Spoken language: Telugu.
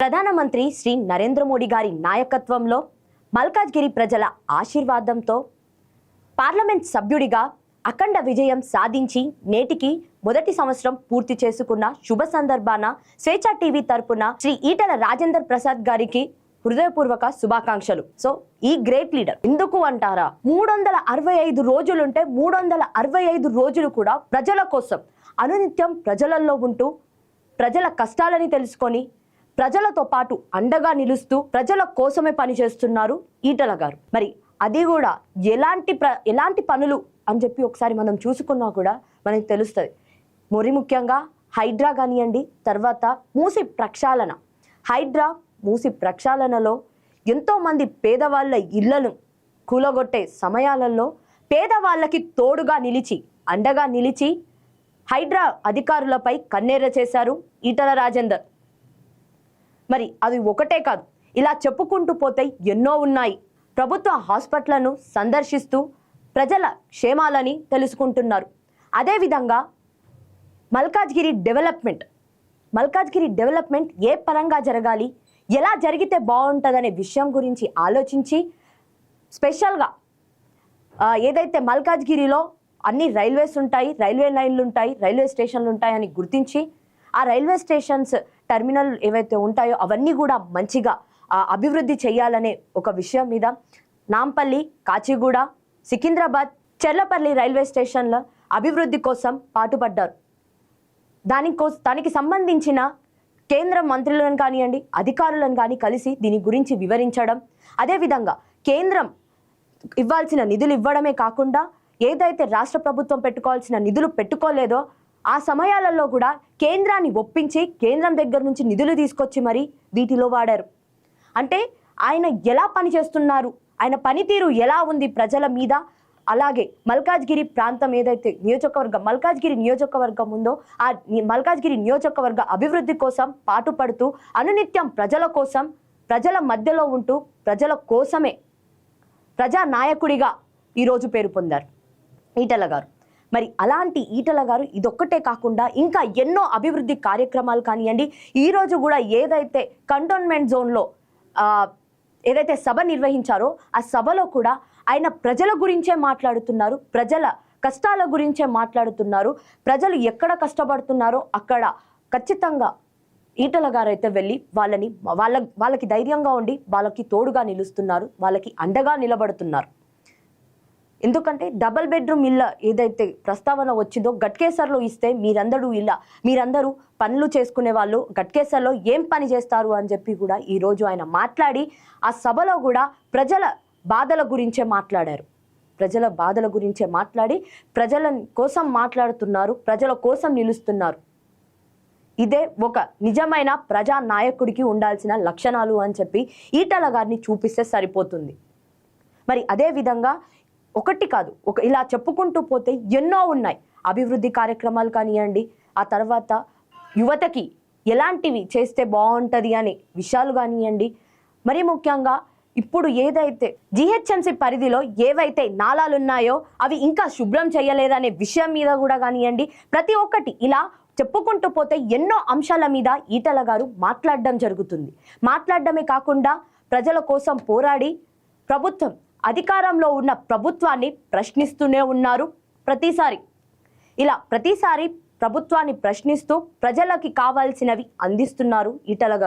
ప్రధానమంత్రి శ్రీ నరేంద్ర మోడీ గారి నాయకత్వంలో మల్కాజ్గిరి ప్రజల ఆశీర్వాదంతో పార్లమెంట్ సభ్యుడిగా అఖండ విజయం సాధించి నేటికి మొదటి సంవత్సరం పూర్తి చేసుకున్న శుభ సందర్భాన స్వేచ్ఛ టీవీ తరపున శ్రీ ఈటల రాజేందర్ ప్రసాద్ గారికి హృదయపూర్వక శుభాకాంక్షలు. సో ఈ గ్రేట్ లీడర్ ఎందుకు అంటారా? మూడు వందల అరవై ఐదు రోజులుంటే మూడు వందల అరవై ఐదు రోజులు కూడా ప్రజల కోసం అనునిత్యం ప్రజలలో ఉంటూ ప్రజల కష్టాలని తెలుసుకొని ప్రజలతో పాటు అండగా నిలుస్తూ ప్రజల కోసమే పనిచేస్తున్నారు ఈటల గారు. మరి అది కూడా ఎలాంటి ప్ర ఎలాంటి పనులు అని చెప్పి ఒకసారి మనం చూసుకున్నా కూడా మనకి తెలుస్తుంది. మరి ముఖ్యంగా హైడ్రా కానివ్వండి తర్వాత మూసి ప్రక్షాళన. హైడ్రా మూసి ప్రక్షాళనలో ఎంతోమంది పేదవాళ్ళ ఇళ్ళను కూలగొట్టే సమయాలలో పేదవాళ్ళకి తోడుగా నిలిచి అండగా నిలిచి హైడ్రా అధికారులపై కన్నేర చేశారు ఈటల రాజేందర్. మరి అది ఒకటే కాదు ఇలా చెప్పుకుంటూ పోతే ఎన్నో ఉన్నాయి. ప్రభుత్వ హాస్పిటళ్ళను సందర్శిస్తూ ప్రజల క్షేమాలని తెలుసుకుంటున్నారు. అదేవిధంగా మల్కాజ్గిరి డెవలప్మెంట్ మల్కాజ్గిరి డెవలప్మెంట్ ఏ పరంగా జరగాలి ఎలా జరిగితే బాగుంటుందనే విషయం గురించి ఆలోచించి స్పెషల్గా ఏదైతే మల్కాజ్గిరిలో అన్ని రైల్వేస్ ఉంటాయి రైల్వే లైన్లు ఉంటాయి రైల్వే స్టేషన్లు ఉంటాయని గుర్తించి ఆ రైల్వే స్టేషన్స్ టెర్మినల్ ఏవైతే ఉంటాయో అవన్నీ కూడా మంచిగా అభివృద్ధి చేయాలనే ఒక విషయం మీద నాంపల్లి కాచిగూడ సికింద్రాబాద్ చెర్లపల్లి రైల్వే స్టేషన్ల అభివృద్ధి కోసం పాటుపడ్డారు. దానికో దానికి సంబంధించిన కేంద్ర మంత్రులను కానివ్వండి అధికారులను కానీ కలిసి దీని గురించి వివరించడం. అదేవిధంగా కేంద్రం ఇవ్వాల్సిన నిధులు ఇవ్వడమే కాకుండా ఏదైతే రాష్ట్ర ప్రభుత్వం పెట్టుకోవాల్సిన నిధులు పెట్టుకోలేదో ఆ సమయాలలో కూడా కేంద్రాన్ని ఒప్పించి కేంద్రం దగ్గర నుంచి నిధులు తీసుకొచ్చి మరి వీటిలో వాడారు. అంటే ఆయన ఎలా పనిచేస్తున్నారు ఆయన పనితీరు ఎలా ఉంది ప్రజల మీద? అలాగే మల్కాజ్గిరి ప్రాంతం ఏదైతే నియోజకవర్గం మల్కాజ్గిరి నియోజకవర్గం ఉందో ఆ మల్కాజ్గిరి నియోజకవర్గ అభివృద్ధి కోసం పాటుపడుతూ అనునిత్యం ప్రజల కోసం ప్రజల మధ్యలో ఉంటూ ప్రజల కోసమే ప్రజా నాయకుడిగా ఈరోజు పేరు పొందారు. ఈటల గారు. మరి అలాంటి ఈటల గారు ఇదొక్కటే కాకుండా ఇంకా ఎన్నో అభివృద్ధి కార్యక్రమాలు కానివ్వండి ఈరోజు కూడా ఏదైతే కంటోన్మెంట్ జోన్లో ఏదైతే సభ నిర్వహించారో ఆ సభలో కూడా ఆయన ప్రజల గురించే మాట్లాడుతున్నారు ప్రజల కష్టాల గురించే మాట్లాడుతున్నారు ప్రజలు ఎక్కడ కష్టపడుతున్నారో అక్కడ ఖచ్చితంగా ఈటల గారు అయితే వెళ్ళి వాళ్ళని వాళ్ళ వాళ్ళకి ధైర్యంగా ఉండి వాళ్ళకి తోడుగా నిలుస్తున్నారు వాళ్ళకి అండగా నిలబడుతున్నారు. ఎందుకంటే డబల్ బెడ్రూమ్ ఇళ్ళ ఏదైతే ప్రస్తావన వచ్చిందో గట్కేసర్లో ఇస్తే మీరందరూ ఇళ్ళ మీరందరూ పనులు చేసుకునే వాళ్ళు గట్కేసర్లో ఏం పని చేస్తారు అని చెప్పి కూడా ఈరోజు ఆయన మాట్లాడి ఆ సభలో కూడా ప్రజల బాధల గురించే మాట్లాడారు. ప్రజల బాధల గురించే మాట్లాడి ప్రజల కోసం మాట్లాడుతున్నారు ప్రజల కోసం నిలుస్తున్నారు. ఇదే ఒక నిజమైన ప్రజా నాయకుడికి ఉండాల్సిన లక్షణాలు అని చెప్పి ఈటల గారిని చూపిస్తే సరిపోతుంది. మరి అదే విధంగా ఒకటి కాదు ఒక ఇలా చెప్పుకుంటూ పోతే ఎన్నో ఉన్నాయి. అభివృద్ధి కార్యక్రమాలు కానివ్వండి ఆ తర్వాత యువతకి ఎలాంటివి చేస్తే బాగుంటుంది అనే విషయాలు కానివ్వండి మరి ముఖ్యంగా ఇప్పుడు ఏదైతే జిహెచ్ఎంసి పరిధిలో ఏవైతే నాలాలు ఉన్నాయో అవి ఇంకా శుభ్రం చేయలేదనే విషయం మీద కూడా కానివ్వండి ప్రతి ఒక్కటి ఇలా చెప్పుకుంటూ పోతే ఎన్నో అంశాల మీద ఈటల గారు మాట్లాడడం జరుగుతుంది. మాట్లాడడమే కాకుండా ప్రజల కోసం పోరాడి ప్రభుత్వం అధికారంలో ఉన్న ప్రభుత్వాన్ని ప్రశ్నిస్తూనే ఉన్నారు. ప్రతిసారి ఇలా ప్రతిసారి ప్రభుత్వాన్ని ప్రశ్నిస్తూ ప్రజలకి కావాల్సినవి అందిస్తున్నారు ఈటల గారు.